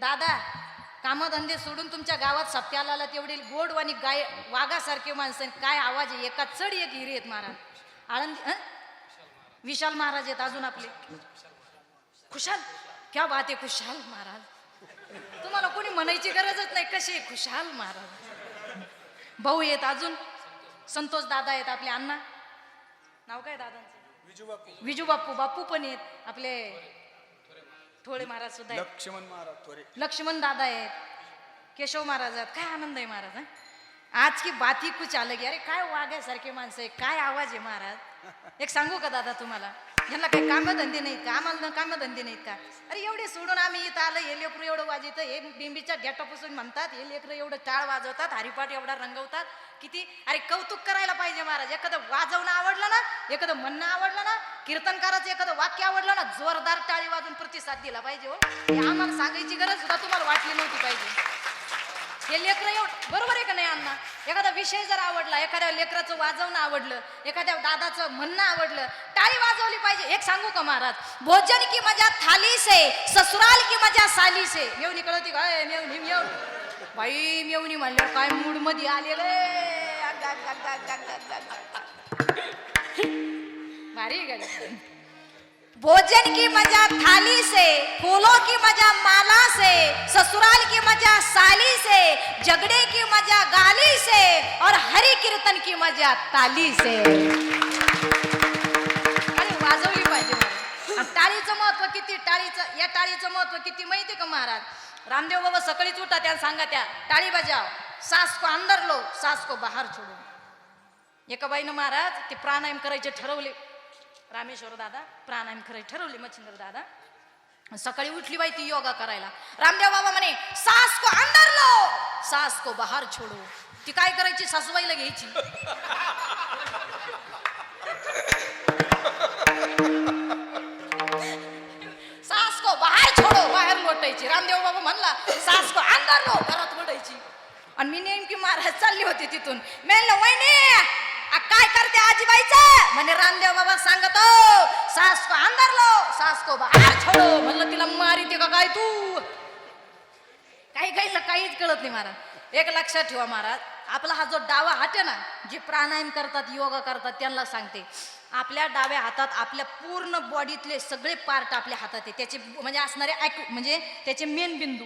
दादा कामधंदे सोडून तुमच्या गावात सप्त्याला आला तेवढे गोडवाणी गाय वाघासारखे माणसं आणि काय आवाज आहे? एका चढ एक हिरी आहेत महाराज. आळंदी हं? विशाल महाराज आहेत अजून आपले. खुशाल? क्या बात आहे खुशाल महाराज. तुम्हाला कोणी म्हणायची गरजच नाही कसे आहे? खुशाल महाराज. भाऊ आहेत अजून? संतोष दादा आहेत आपले अण्णा. नाव काय दादांचं? विजू बाप्पू बाप्पू पण आहेत. आपले थोडे महाराज सुद्धा आहेत. लक्ष्मण महाराज थोरे लक्ष्मण दादा आहेत. केशव महाराज आहेत. काय आनंद आहे महाराज हं? आज की बात कुछ अलग आहे अरे काय वाघासारखे माणसं आहे काय आवाज आहे महाराज? एक सांगू का दादा तुम्हाला? यांना काही कामधंदे नाहीत का? आम्हाला कामधंदे नाहीत का? अरे एवढे सोडून आम्ही इथं आलं हे लेकरू एवढं वाजवतं हे बिंबीच्या डेटापासून म्हणतात हे लेकरं एवढं टाळ वाजवतात हरिपाठ एवढा रंगवतात किती? अरे कौतुक करायला पाहिजे महाराज. एखादं वाजवणं आवडलं ना एखादं म्हणणं आवडलं ना कीर्तनकाराचं एखादं वाक्य आवडलं ना जोरदार टाळी वाजून प्रतिसाद दिला पाहिजे हो. हे आम्हाला सांगायची गरज सुद्धा तुम्हाला वाटली नव्हती पाहिजे. हे लेकरं एवढं बरोबर आहे का नाही अण्णा? एखादा विषय जर आवडला एखाद्या लेकराचं वाजवणं आवडलं एखाद्या दादाचं म्हणणं आवडलं टाळी वाजवली पाहिजे. एक सांगू का महाराज? भोजन की मजा थालीस आहे ससुराल की मजा सालीस. आहे मेवणी कळती का? ए, मेवणी मेवणी. बाई मेवणी म्हणलं काय मूडमध्ये आलेलं आहे. भारी गाडी भोजन की मजा थाली से फूलों की मजा माला से ससुराल की मजा साली से झगड़े की मजा गाली से और हरि कीर्तन की मजा ताली से। अरे वाजवली पाहिजे टाळीचं महत्त्व किती? टाळीचं या टाळीचं महत्त्व किती माहिती का महाराज? रामदेव बाबा सकाळीच उठा त्या सांगा त्या टाळी बजाव सास को अंदर लो सास को बाहेर छोडो एका बाईनं महाराज ते प्राणायाम करायचे ठरवले. रामेश्वर दादा प्राणायाम करायचे ठरवली मच्छिंद्र दादा. सकाळी उठली बाई ती योगा करायला. रामदेव बाबा म्हणे सास को अंदर लो सास को बाहेर छोडो. ती काय करायची? सासूबाईला घ्यायची. सास को बाहेर छोडो. बाहेर लोटायची रामदेव बाबा म्हणला सास को अंदर लो घरात ओढायची आणि मी नेमकी महाराज चालली होती तिथून. मेल म्हणलं वहिनी आ, काय करते आजीबाईच? म्हणे रामदेव बाबा सांगत सास को अंदर लो सास को बाहेर छोडो. म्हणलं तिला मारिते का काय तू? काही काहीला काहीच कळत नाही महाराज. एक लक्षात ठेवा महाराज आपला हा जो डावा हात आहे ना जे प्राणायाम करतात योगा करतात त्यांना सांगते. आपल्या डाव्या हातात आपल्या पूर्ण बॉडीतले सगळे पार्ट आपल्या हातात आहे. त्याचे म्हणजे असणारे ऐकू म्हणजे त्याचे मेन बिंदू.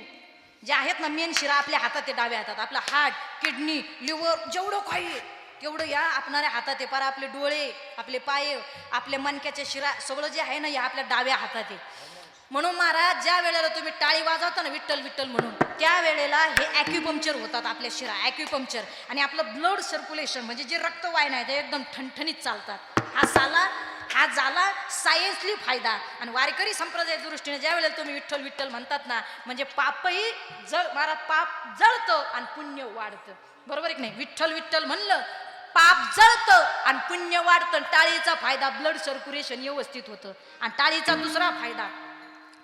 जे आहेत ना मेन शिरा आपल्या हातात आहे डाव्या हातात. आपला हार्ट किडनी लिव्हर जेवढं काही आहे. तेवढं या आपणाऱ्या हातात आहे. पार आपले डोळे आपले पाय आपल्या मणक्याच्या शिरा सगळं जे आहे ना या आपल्या डाव्या हातात आहे. म्हणून महाराज ज्या वेळेला तुम्ही टाळी वाजवता ना विठ्ठल विठ्ठल म्हणून त्या वेळेला हे ॲक्युपंक्चर होतात आपल्या शिरा ॲक्युपंक्चर आणि आपलं ब्लड सर्क्युलेशन म्हणजे जे रक्तवाहिन्या आहे ते एकदम ठणठणीत चालतात. हा झाला हा झाला सायन्सली फायदा. आणि वारकरी संप्रदाय दृष्टीने ज्या वेळेला तुम्ही विठ्ठल विठ्ठल म्हणतात ना म्हणजे पापही जळ महाराज पाप जळतं आणि पुण्य वाढतं. बरोबर आहे की नाही? विठ्ठल विठ्ठल म्हणलं पाप जळतं आणि पुण्य वाढतं टाळीचा फायदा ब्लड सर्क्युलेशन व्यवस्थित होतं. आणि टाळीचा दुसरा फायदा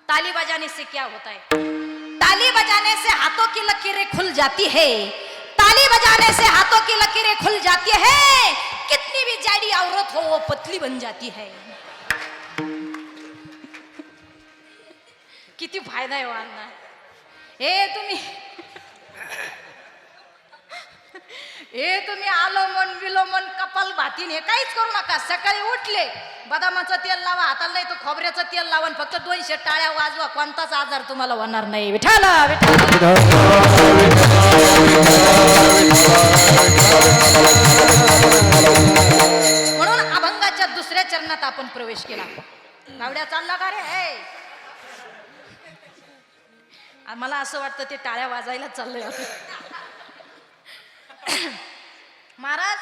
ताली बजाने से क्या होता है? ताली बजाने से हाथों की लकीरें खुल जाती है. ताली बजाने से हाथों की लकीरें खुल जाती है. कितनी भी जाडी औरत हो वो पतली बन जाती है. किती फायदा आहे वांना हे तुम्ही. हे तुम्ही आलोमन विलोमन कपाल भातीन हे काहीच करू नका. सकाळी उठले बदामाचं तेल लावा हाताला नाही तू खोबऱ्याचं तेल लावा फक्त दोनशे टाळ्या वाजवा. कोणताच आजार तुम्हाला होणार नाही. विठाल म्हणून अभंगाच्या दुसऱ्या चरणात आपण प्रवेश केला. गावड्या चालला का रे? मला असं वाटतं ते टाळ्या वाजायला चाललंय आता. महाराज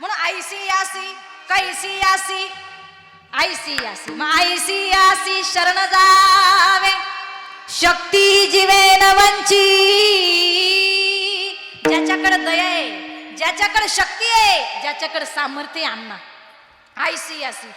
म्हणून आयसी आसी कैसी आसी आयसी मग आयसी आसी शरण जावे. शक्ती जीवेन वंची ज्याच्याकडे दया आहे ज्याच्याकडे शक्ती आहे ज्याच्याकडे सामर्थ्य आहे अण्णा. आयसी यासी.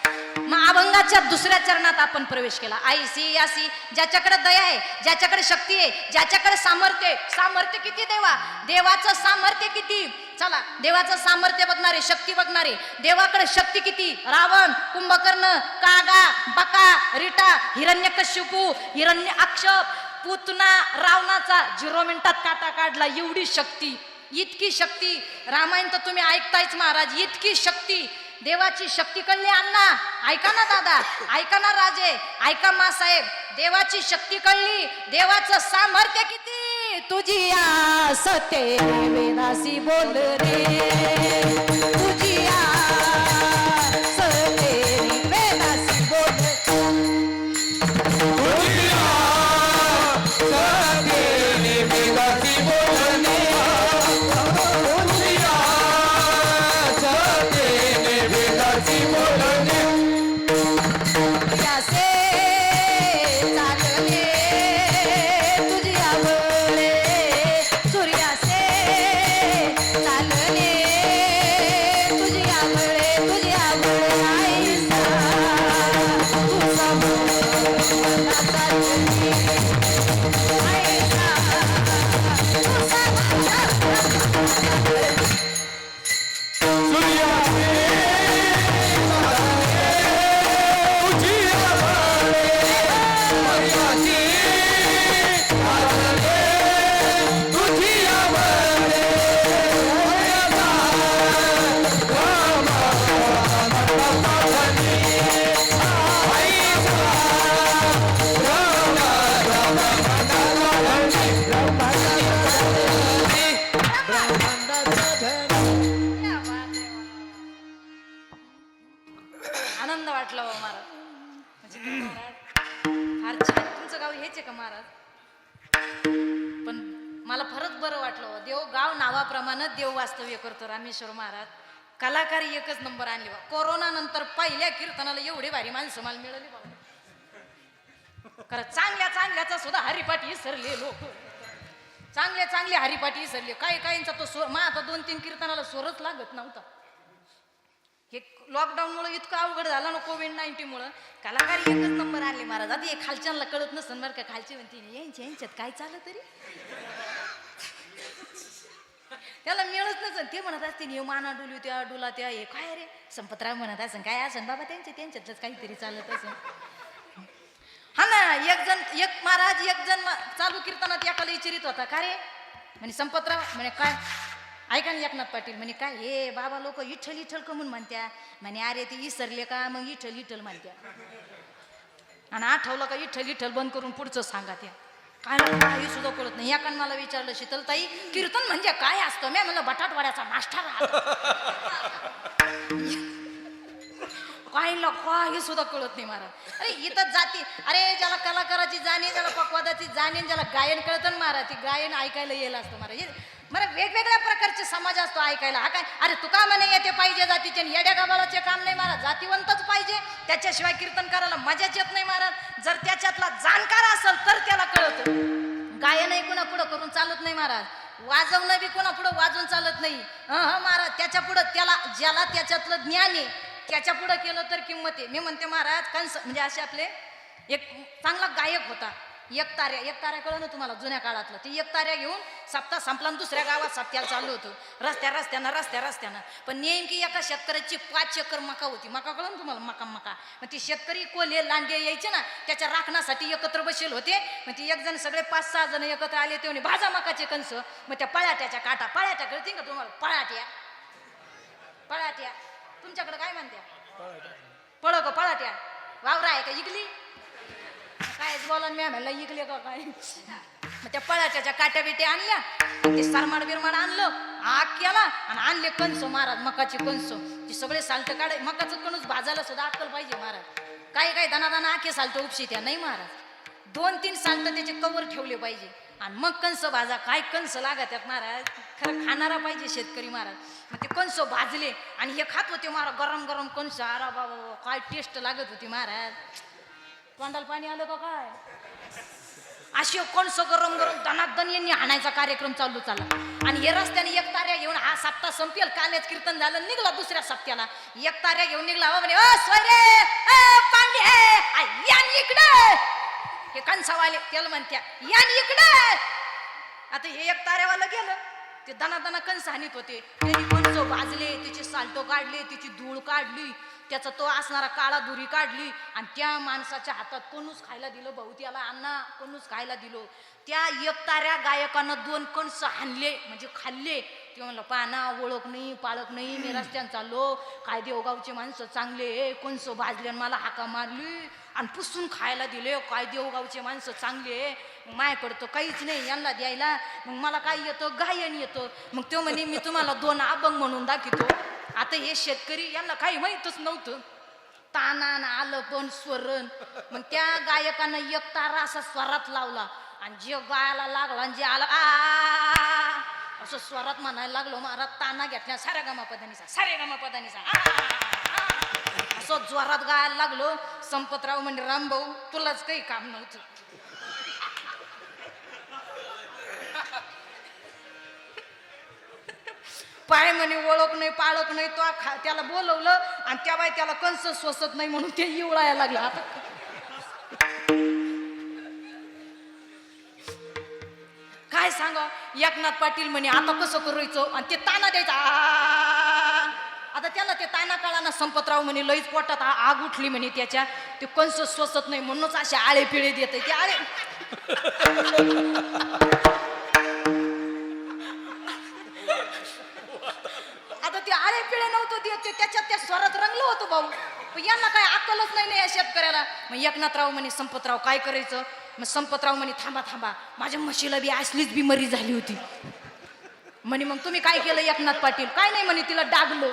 मग अभंगाच्या दुसऱ्या चरणात आपण प्रवेश केला. आई सी यासी ज्याच्याकडे दया आहे ज्याच्याकडे शक्ती आहे ज्याच्याकडे सामर्थ्य सामर्थ्य किती देवा? देवाचं सामर्थ्य किती? चला देवाचं सामर्थ्य बघणारे शक्ती बघणारे देवाकडे शक्ती किती? रावण कुंभकर्ण कागा बका रिटा हिरण्यकशिपू हिरण्य अक्षप पुतना रावणाचा झिरो मिनिटात काटा काढला एवढी शक्ती इतकी शक्ती. रामायण तर तुम्ही ऐकतायच महाराज इतकी शक्ती. देवाची शक्ती कळली अण्णा. ऐका ना दादा. ऐका ना राजे. ऐका मा साहेब. देवाची शक्ती कळली. देवाचं सामर्थ्य किती? तुझी आस ते वेदासी बोल रे. ज्ञानेश्वर महाराज कलाकारी एकच नंबर आणली बा. कोरोना नंतर पहिल्या कीर्तनाला एवढी भारी माणसं मला मिळाली बाबा खरं चांगल्या चांगल्याचा सुद्धा हरिपाठ विसरले लोक. चांगले चांगले हरिपाठ विसरले काही काहींचा तो स्वर मा आता दोन तीन कीर्तनाला स्वरच लागत नव्हता. हे लॉकडाऊन मुळे इतकं अवघड झालं ना कोविड नाईन्टीन मुळे. कलाकारी एकच नंबर आणले महाराज. आता हे खालच्यांना कळत नसन बरं का. खालची म्हणते यांच्या यांच्यात काय चाललं तरी? त्याला मिळत नसेल ते म्हणत असते हे माना डुली त्या डुला त्या हे काय रे? संपतराव म्हणत असेल काय असेल बाबा त्यांचे? त्यांच्यातच काहीतरी चालत असेल हा ना एक जण एक महाराज एक जण चालू कीर्तनात एकाला विचारित होता. का रे? म्हणे संपतराव म्हणे काय? ऐका ना एकनाथ पाटील म्हणे काय? हे बाबा लोक इठ्ठल इठ्ठल कमून म्हणत्या. म्हणे अरे ते इसरले का? मग इठ्ठल इठ्ठल म्हणत्या. आणि आठवलं का? इठ्ठल इठ्ठल बंद करून पुढचं सांगा त्या. काय म्हणतो हे सुद्धा कळत नाही. एकानं मला विचारलं शीतलताई कीर्तन म्हणजे काय असतं? मी म्हणलं बटाटवाड्याचा नाश्ता राहतो. काही लोक हे सुद्धा कळत नाही महाराज. अरे इथं जाती. अरे ज्याला कलाकाराची जाणीव ज्याला पकवादाची जाणीव ज्याला गायन कळतं महाराज ती गायन ऐकायला येईल असतं महाराज. मला वेगवेगळ्या प्रकारचे समाज असतो ऐकायला. हा काय? अरे तुका म्हणे येते पाहिजे जातीचे येड्या गबाळाचे काम नाही महाराज. जातीवंतच पाहिजे. त्याच्याशिवाय कीर्तन करायला मजाच येत नाही महाराज. जर त्याच्यातला जाणकार गायनही पुढं करून चालत नाही महाराज? वाजवणं बी कोणा पुढं वाजवून चालत नाही. हं हं महाराज त्याच्या पुढं त्याला ज्याला त्याच्यातलं ज्ञान आहे त्याच्या पुढं केलं तर किंमत आहे. मी म्हणते महाराज कंस म्हणजे असे आपले एक चांगला गायक होता. एक ताऱ्या एक ताऱ्या कळलं ना तुम्हाला जुन्या काळातलं? ती एक ताऱ्या घेऊन सप्ताह संपला दुसऱ्या गावात सप्त्याला चाललो होतो. रस्त्या रस्त्यानं रस्त्या रस्त्यानं. पण नेमकी एका शेतकऱ्याची पाच एकर मका होती. मका कळलं ना तुम्हाला? मका मका. मग ती शेतकरी कोल्हे लांडे यायचे ना त्याच्या राखणासाठी एकत्र बसेल होते. मग ती एक जण सगळे पाच सहा जण एकत्र आले ते म्हणे भाजा मकाचे कंस मग त्या पळाट्याच्या काटा पळाट्या कळतील का तुम्हाला? पळाट्या. पळाट्या. तुमच्याकडे काय म्हणत्या? पळ का पळाट्या. वावरा आहे का इकली? कायच बोला मी म्हणलं इकले का काय? मग त्या पळाट्याच्या काट्या बिट्या आणल्या ते सरमाड बिरमाड आणलं आग केला आणि आणले कणसो महाराज मकाची कणसो. ते सगळे सालतं काढ मकाचं कणूस भाजायला सुद्धा अक्कल पाहिजे महाराज. काही काही दाना दाना आखे साल्ट उपशी त्या नाही महाराज. दोन तीन सालतं त्याचे कवर ठेवले पाहिजे. आणि मग कंस भाजा काय कंस लागत त्यात महाराज? खरं खाणारा पाहिजे शेतकरी महाराज. मग ते कंस भाजले आणि हे खात होते महाराज गरम गरम कंस अरा बाबा काय टेस्ट लागत होती महाराज. तोंडाला पाणी आलं का काय? अशी कंस गरम गरम दनादन यांनी हाणायचा कार्यक्रम चालू चालला आणि हे रस्त्याने एक ताऱ्या घेऊन हा सप्ताह संपेल कालच कीर्तन झालं निघला दुसऱ्या सप्त्याला एक ताऱ्या घेऊन निघला म्हणे ओ सोयरे ए, पांडे आ, यान इकडे. हे कणसावाले त्याला म्हणत्या यान इकडे. आता हे एक ताऱ्यावालं गेलं. ते दनादना कणस हानीत होते. त्यांनी कणसं भाजले तिची साल्टो काढले तिची धूळ काढली. त्याचा तो असणारा काळा दुरी काढली आणि त्या माणसाच्या हातात कोणूच खायला दिलं. भाऊ त्याला अण्णा कोणूच खायला दिलो. त्या एकताऱ्या गायकानं दोन कणस हाणले म्हणजे खाल्ले. ते म्हणलं पाना ओळख नाही पाळख नाही मी रस्त्यानं चाललो. काय देवगावचे माणसं चांगले कोणस भाजले आणि मला हाका मारली आणि पुसून खायला दिले. काय देवगावचे माणसं चांगले मग माझ्याकडं तर काहीच नाही यांना द्यायला. मग मला काय येतं? गायन येतं. मग तो म्हणे मी तुम्हाला दोन अभंग म्हणून दाखवतो. आता हे शेतकरी यांना काही माहीतच नव्हतं. तानान आलं पण स्वरण. मग त्या गायकानं एक तारा असा स्वरात लावला. आणि जे गायला लागला आणि जे आला आ असं स्वरात म्हणायला लागलो महाराज ताना घेतल्या साऱ्या गमा पदानीचा साऱ्या गमा पदानीचा असं जोरात गायला लागलो. संपतराव म्हणजे रामभाऊ तुलाच काही काम नव्हतं. पाय म्हणे ओळख नाही पाळख नाही तो खा त्याला बोलवलं आणि त्या बाय त्याला कंस स्वसत नाही म्हणून ते इवळायला लागला आता काय सांगा एकनाथ पाटील म्हणे आता कसं करायचो आणि ते ताना द्यायचा आ! आता त्याला ते ताना काळाना संपतराव म्हणे लईच पोटात आग उठली म्हणे त्याच्या ते कंस स्वसत नाही म्हणूनच असे आळे पिळे देत ते आळे स्वरात रंगलो होतो भाऊ. पण यांना काय अक्कलच नाही ना या शेतकऱ्याला. मग एकनाथराव म्हणे संपतराव काय करायचं? मग संपतराव म्हणे थांबा थांबा. माझ्या म्हशीला बी असलीच बिमारी झाली होती. म्हणे मग तुम्ही काय केलं एकनाथ पाटील? काय नाही म्हणे तिला डागलो.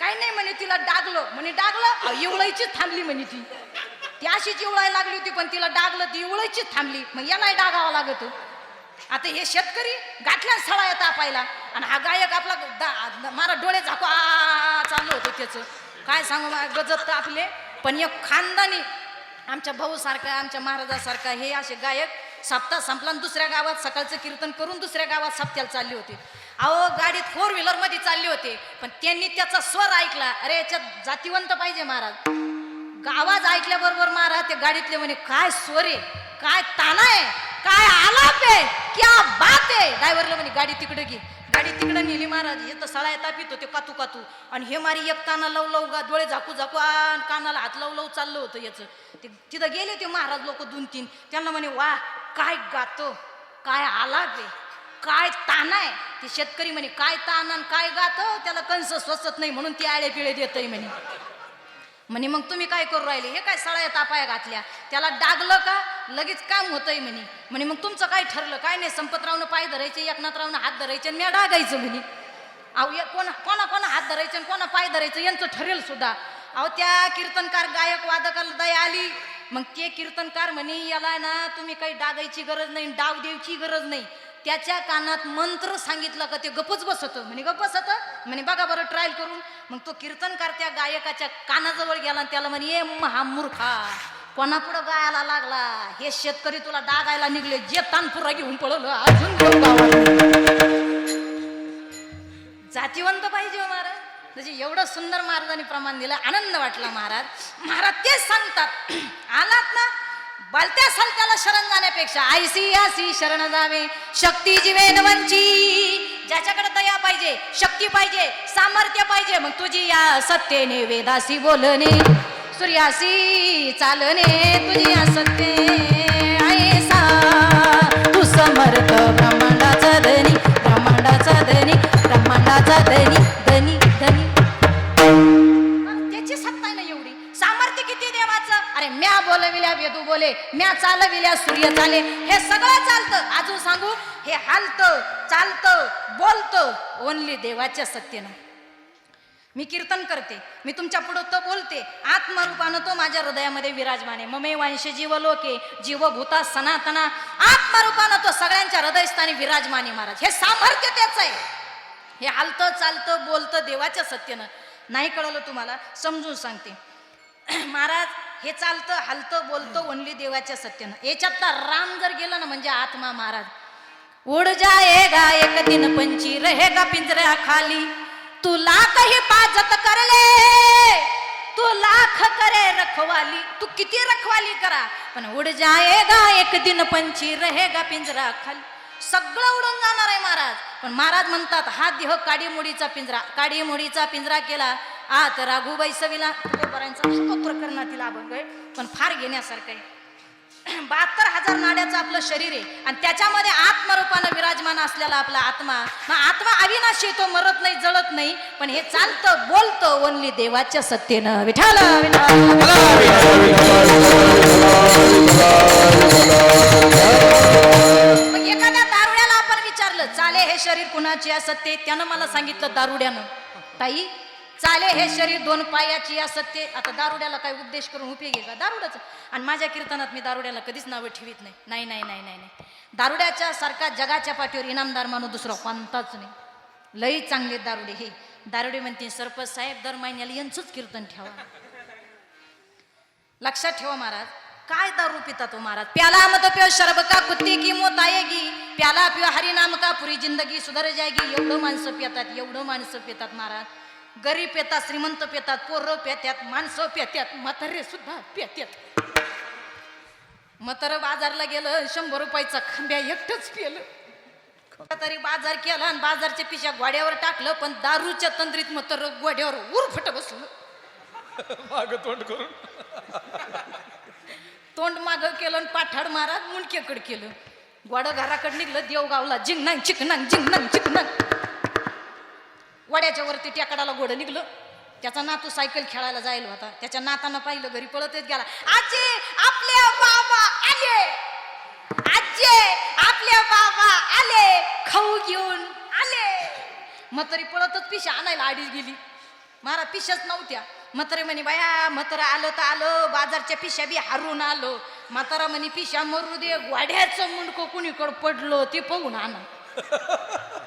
काय नाही म्हणे तिला डागलो. म्हणे डागलं? अहो, एवढायचीच थांबली म्हणे ती. ती अशीच एवढायला लागली होती पण तिला डागलं ती एवढायचीच थांबली. मग यालाही डागावा लागत. आता हे शेतकरी गाठल्या सळा पाहिला आणि हा गायक आपला दा- मारा डोळे झाकू आ चाललं होतं त्याचं. काय सांगू गजत आपले. पण एक खानदानी आमच्या भाऊ सारखा आमच्या महाराजासारखा हे असे गायक सप्ताह संपला आणि दुसऱ्या गावात सकाळचं कीर्तन करून दुसऱ्या गावात सप्त्याला चालले होते. अहो गाडीत फोर व्हीलरमध्ये चालले होते. पण त्यांनी त्याचा स्वर ऐकला. अरे याच्यात जातीवंत पाहिजे महाराज. आवाज ऐकल्याबरोबर महाराज ते गाडीतले म्हणे काय स्वर आहे? काय ताना आहे? काय आलाप आहे? क्या बात आहे. ड्रायव्हरला म्हणे गाडी तिकडे घे. गाडी तिकडे नेली महाराज. हे तर सळा येता पितो ते कातू कातू आणि हे मारी एक ताना लव लव गा डोळे झाकू झाकू आणि कानाला हात लव लव चाललं होतं याचं. ते तिथं गेले ते महाराज लोक दोन तीन त्यांना म्हणे वा काय गातो काय आला ते काय ताना आहे. ते शेतकरी म्हणे काय ताना काय गातो त्याला कंस स्वसत नाही म्हणून ती आळे पिळे देतय म्हणे. म्हणे मग तुम्ही काय करू राहिले? हे काय सळ्या तापाया घातल्या? त्याला डागलं का? लगेच काम होतंय म्हणे. म्हणे मग तुमचं काय ठरलं? काय नाही संपतरावनं पाय धरायचे एकनाथरावनं हात धरायचे आणि म्या डागायचं म्हणे. अहो या कोणा कोणा कोणा हात धरायचे आणि कोणा पाय धरायचं? यांचं ठरेल सुद्धा. अहो त्या कीर्तनकार गायक वादकाला दया आली. मग ते कीर्तनकार म्हणे याला ना तुम्ही काही डागायची गरज नाही डाव द्यायची गरज नाही. त्याच्या कानात मंत्र सांगितलं का ते गपच बसत म्हणे गप बसत म्हणे बघा बरं ट्रायल करून. मग तो कीर्तनकार त्या गायकाच्या कानाजवळ गेला आणि त्याला म्हणे ये महामूर्खा कोणापुढं गायला लागला? हे शेतकरी तुला डागायला निघले. जे तानपुरा घेऊन पळवलं अजून जातीवंत पाहिजे हो महाराज. म्हणजे एवढं सुंदर महाराजांनी प्रमाण दिलं आनंद वाटला महाराज. महाराज तेच सांगतात. आलात ना बलत्या सलत्याला शरण जाण्यापेक्षा आयसी आसी शरण जावे. शक्ती जीवेन वंची ज्याच्याकडे दया पाहिजे शक्ती पाहिजे सामर्थ्य पाहिजे मग तुझी या सत्तेने वेदासी बोलणे. सूर्यासी चालणे तुझी या सत्ते. आयसा तू समर्थ ब्रह्मांडाचा धनी ब्रह्मांडाचा धनी ब्रह्मांडाचा धनी. अरे म्या बोलविल्या वेदू बोले म्या चालविल्या सूर्य चाले हे सगळं चालतं. अजून सांगू? हे हालतं चालतं बोलतं. ओनली देवाच्या सत्तेनं. मी कीर्तन करते. मी तुमच्या पुढं तो बोलते. आत्मरूपानं तो माझ्या हृदयामध्ये विराजमाने. ममे वांश जीव लोके जीव भूता सनातना. आत्मरूपानं तो सगळ्यांच्या हृदयस्थानी विराजमाने महाराज. हे सामर्थ्य त्याच आहे. हे हालतं चालतं बोलतं देवाच्या सत्तेनं. नाही कळलं तुम्हाला? समजून सांगते. महाराज हे चालतं हलतं बोलतं ओनली देवाच्या सत्यानं. याच्यातला राम जर गेला ना म्हणजे आत्मा महाराज उड़ जाएगा एक दिन पंची रहेगा पिंजऱ्या खाली. तू लाख पाजत करले तू लाख करे रखवाली. तू किती रखवाली करा पण उड जाएगा एक दिन पंची रहेगा पिंजरा खाली. सगळं उडून जाणार आहे महाराज. पण महाराज म्हणतात हा देह काडीमोडीचा पिंजरा काडीमोडीचा पिंजरा केला आत राघुबाई सविला तुकोबारांचा स्तोत्र अभंग आहे पण फार घेण्यासारखं आहे. बहात्तर हजार नाड्याचं आपलं शरीर आहे आणि त्याच्यामध्ये आत्मरूपानं विराजमान असलेला आपला आत्मा मग आत्मा अविनाश येतो मरत नाही जळत नाही पण हे चालतं बोलतं ओनली देवाच्या सत्तेनं. विठाल मग एखाद्या दारुड्याला आपण विचारलं चाले हे शरीर कुणाची आहे सत्य त्यानं मला सांगितलं दारुड्यानं. ताई चाले हे शरीर दोन पायाची या सत्य आता दारुड्याला काय उपदेश करून उपयोग आहे का? दारुड्याचं. आणि माझ्या कीर्तनात मी दारुड्याला कधीच नावं ठेवीत नाही. नाही नाही नाही नाही नाही. दारुड्याच्या सारखा जगाच्या पाठीवर इनामदार माणूस दुसरा कोणताच नाही. लई चांगले दारुडे हे. दारुडे म्हणते सरपंच साहेब दर महिन्याला यांचंच कीर्तन ठेवा. लक्षात ठेवा महाराज काय दारू पिता तो महाराज? प्याला मत पिओ शरब का कुत्ती की मोत आएगी? प्याला पिओ हरी नाम का पुरी जिंदगी सुधर जाएगी? एवढं माणसं पितात एवढं माणसं पितात महाराज. गरीब पेतात श्रीमंत पेतात पोरं पेत्यात माणसं पेत्यात म्हातारे सुद्धा पेत्यात. म्हातारं बाजारला गेलं शंभर रुपयाचा खांब्या एकटंच पेलं. तरी बाजार केला आणि बाजारच्या पिशा गोड्यावर टाकलं पण दारूच्या तंद्रीत म्हातार गोड्यावर उरफट बसलं. माग तोंड करून. तोंड माग केलं आणि पाठाड महाराज मुंडक्याकडे केलं. गोड घराकडे निघलं देवगावला जिंगनांग चिकनांग जिंगनांग चिकनांग वड्याच्या वरती टेकडाला घोडं निघलं. त्याचा नातू सायकल खेळायला जायला होता. त्याच्या नातानं पाहिलं घरी पळतच गेला. आजी आपले बाबा आले. आजी आपले बाबा आले. खाऊ घेऊन आले. म्हातारी पळतच पिशा आणायला आडीच गेली. मारा पिशाच नव्हत्या. म्हातारे म्हणे बाया म्हातारा आलं तर आलं. बाजारच्या पिशा बी हारून आलो. म्हातारा म्हणे पिशा मरू दे. गोड्याचं मुंडको कुणीकडं पडलो ते पाहून आणा.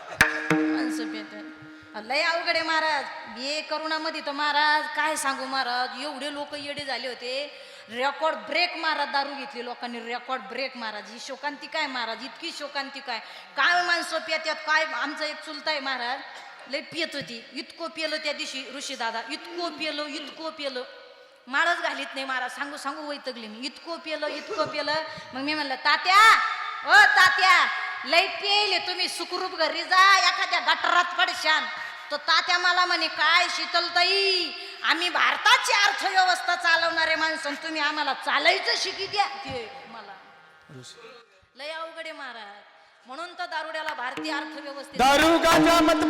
लय अवघड आहे महाराज. हे करुणामध्ये तर महाराज काय सांगू महाराज? एवढे लोक येडे झाले होते. रेकॉर्ड ब्रेक महाराज दारू घेतली लोकांनी. रेकॉर्ड ब्रेक महाराज. ही शोकांती काय महाराज? इतकी शोकांती काय? काय माणसं पियात काय आमचा एक चुलता आहे महाराज. लय पियत होती. इतकं पिलं त्या दिवशी ऋषी दादा. इतकं पिलं इतकं पिलं माळच घालीत नाही महाराज. सांगू सांगू वैतगली मी. इतकं पिलं इतकं पिलं मग मी म्हणलं तात्या ओ तात्या लय पेले तुम्ही सुखरूप घरी जा. एखाद्या गटारात पडशान. तर तात्या मला म्हणे काय शीतलताई आम्ही भारताची अर्थव्यवस्था चालवणारे माणसं तुम्ही आम्हाला चालायचं शिकी द्या. ते मला. लय अवघडे महाराज. म्हणून तर दारुड्याला भारतीय अर्थव्यवस्थेत दारू गांजा मत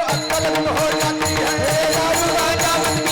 अक्कल हो जाती है दारू मत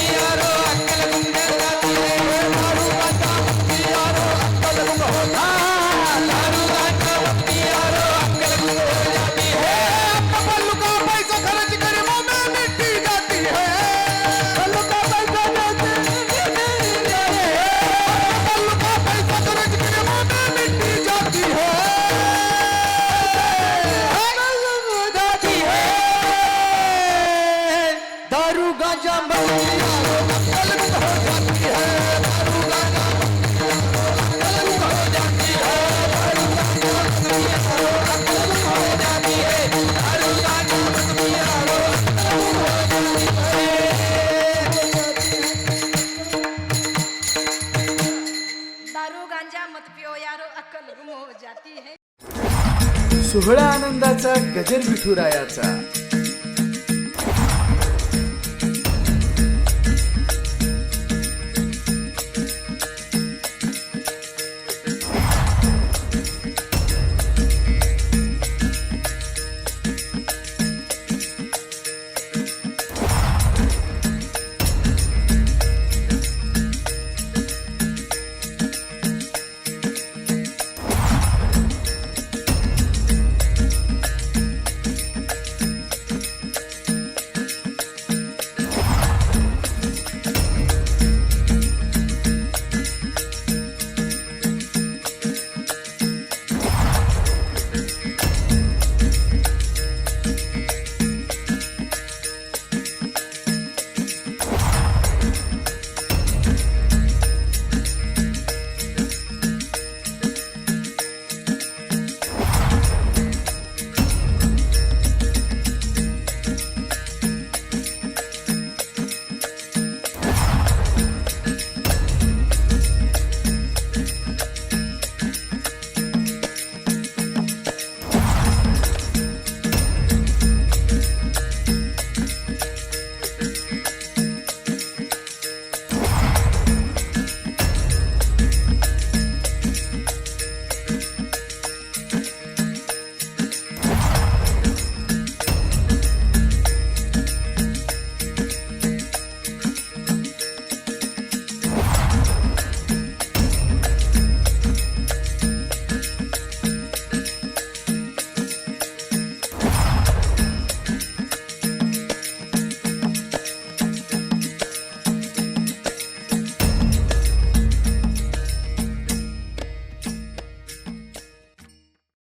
गजर विठुरायाचा